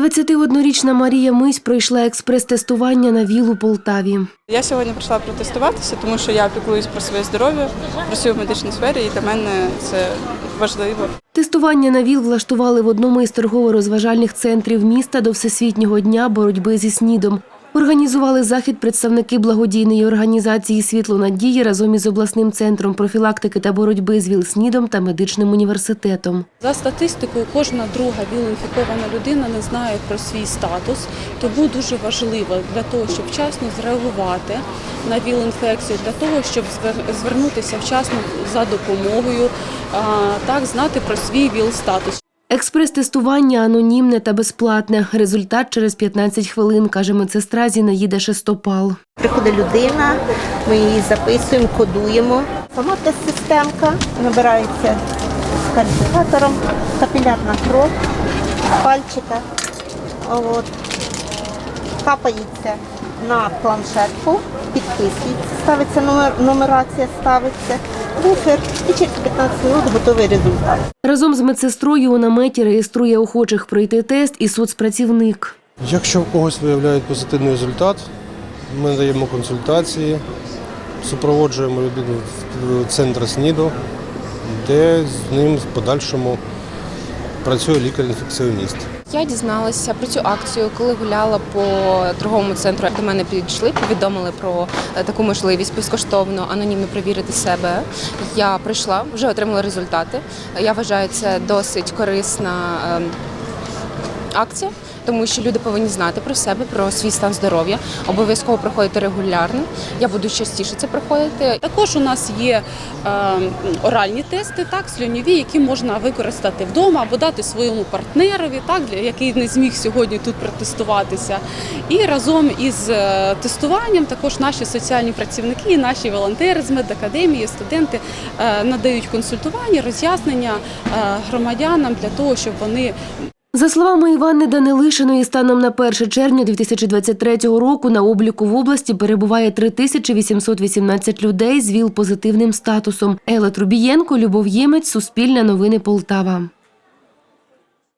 21-річна Марія Мись пройшла експрес-тестування на ВІЛ у Полтаві. Я сьогодні прийшла протестуватися, тому що я піклуюсь про своє здоров'я, працюю в медичній сфері, і для мене це важливо. Тестування на ВІЛ влаштували в одному із торгово-розважальних центрів міста до Всесвітнього дня боротьби зі СНІДом. Організували захід представники благодійної організації Світло надії разом із обласним центром профілактики та боротьби з ВІЛ-СНІДом та медичним університетом. За статистикою, кожна друга віл-інфікована людина не знає про свій статус, тому дуже важливо для того, щоб вчасно зреагувати на ВІЛ-інфекцію, для того, щоб звер- звернутися вчасно за допомогою, так знати про свій ВІЛ-статус. Експрес-тестування анонімне та безплатне. Результат через 15 хвилин, каже медсестра Зінаїда Шестопал. Приходить людина, ми її записуємо, кодуємо. Сама тест-системка набирається з калькулятором, капілярна кров пальчика. От. Капається на планшетку, підписується, ставиться номер, нумерація, ставиться буфер і через 15 хвилин готовий результат. Разом з медсестрою у наметі реєструє охочих пройти тест і соцпрацівник. Якщо в когось виявляють позитивний результат, ми даємо консультації, супроводжуємо людину в центр СНІДу, де з ним в подальшому працює лікар-інфекціоніст. Я дізналася про цю акцію, коли гуляла по торговому центру. До мене підійшли, повідомили про е, таку можливість безкоштовно анонімно перевірити себе. Я прийшла, вже отримала результати. Я вважаю, це досить корисна ем, акція. Тому що люди повинні знати про себе, про свій стан здоров'я, обов'язково проходити регулярно. Я буду частіше це проходити. Також у нас є е, оральні тести, так, слюньові, які можна використати вдома або дати своєму партнерові, так, для який не зміг сьогодні тут протестуватися. І разом із е, тестуванням також наші соціальні працівники, наші волонтери з медакадемії, студенти е, надають консультування, роз'яснення е, громадянам для того, щоб вони За словами Івани Данилишиної, станом на 1 червня 2023 року на обліку в області перебуває 3818 людей з ВІЛ-позитивним статусом. Ела Трубієнко, Любов Ємець, Суспільне новини Полтава.